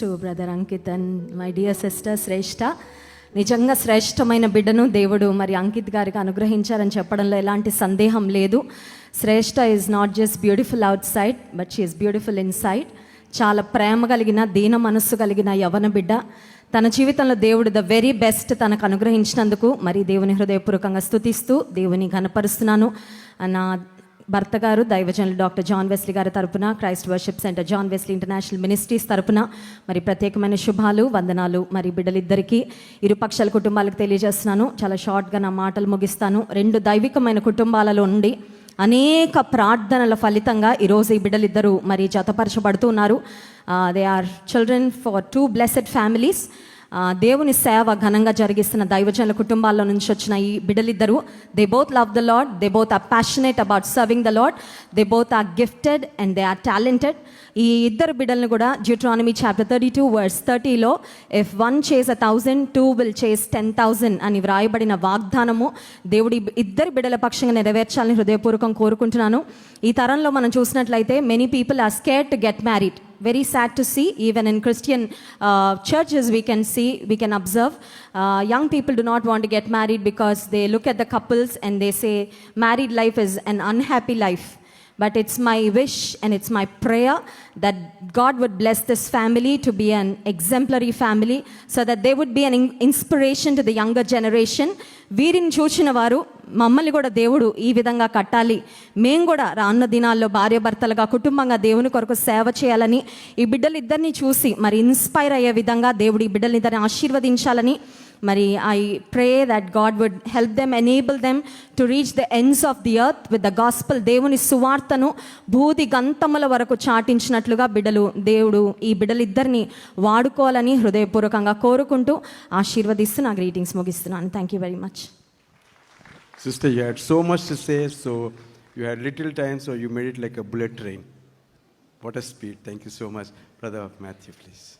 To brother Ankit and my dear sister Shreshtha నిజంగా శ్రేష్టమైన బిడ్డను దేవుడు మరి అంకిత్ గారికి అనుగ్రహించారని చెప్పడంలో ఎలాంటి సందేహం లేదు. Shreshtha is not just beautiful outside but she's beautiful inside చాలా ప్రేమ కలిగిన దీన మనస్సు కలిగిన యవన బిడ్డ. తన జీవితంలో దేవుడు ద వెరీ బెస్ట్ తనకు అనుగ్రహించినందుకు మరి దేవుని హృదయపూర్వకంగా స్తుతిస్తూ దేవుని కనపరుస్తున్నాను నా భర్త గారు దైవజనులు డాక్టర్ జాన్ వెస్లీ గారి తరపున Christ worship centre John Wesley international ministries తరపున మరి ప్రత్యేకమైన శుభాలు వందనాలు మరి బిడ్డలిద్దరికీ. ఇరుపక్షాల కుటుంబాలకు తెలియజేస్తున్నాను. చాలా షార్ట్గా నా మాటలు ముగిస్తాను. రెండు దైవికమైన కుటుంబాలలో ఉండి అనేక ప్రార్థనల ఫలితంగా ఈరోజు ఈ బిడ్డలిద్దరూ మరి జతపరచబడుతూ ఉన్నారు they are children for two blessed families దేవుని సేవ ఘనంగా జరిగిస్తున్న దైవజనుల కుటుంబాల్లో నుంచి వచ్చిన ఈ బిడ్డలిద్దరూ they both love the Lord they both are passionate about serving the Lord they both are gifted and they are talented ఈ ఇద్దరు బిడ్డలను కూడా Deuteronomy chapter thirty two verse థర్టీలో if one chase a thousand two will chase ten thousand అని వ్రాయబడిన వాగ్దానము దేవుడి ఇద్దరు బిడ్డల పక్షంగా నెరవేర్చాలని హృదయపూర్వకం కోరుకుంటున్నాను. ఈ తరంలో మనం చూసినట్లయితే many people are scare to get married very sad to see even in christian uh, churches we can see we can observe uh, young people do not want to get married because they look at the couples and they say married life is an unhappy life but it's my wish and it's my prayer that god would bless this family to be an exemplary family so that they would be an in- inspiration to the younger generation వీరిని చూసిన వారు మమ్మల్ని కూడా దేవుడు ఈ విధంగా కట్టాలి. మేము కూడా రానున్న దినాల్లో భార్యాభర్తలుగా కుటుంబంగా దేవుని కొరకు సేవ చేయాలని ఈ బిడ్డలిద్దరిని చూసి మరి ఇన్స్పైర్ అయ్యే విధంగా దేవుడు ఈ బిడ్డలిద్దరిని ఆశీర్వదించాలని మరి I pray that God would help them enable them to reach the ends of the earth with the gospel దేవుని సువార్తను భూది గంతముల వరకు చాటించినట్లుగా బిడ్డలు దేవుడు ఈ బిడ్డలిద్దరిని వాడుకోవాలని హృదయపూర్వకంగా కోరుకుంటూ ఆశీర్వదిస్తూ నా గ్రీటింగ్స్ ముగిస్తున్నాను. Thank you very much Sister, you had so much to say, so you had little time, so you made it like a bullet train. What a speed. Thank you so much. Brother Matthew, please.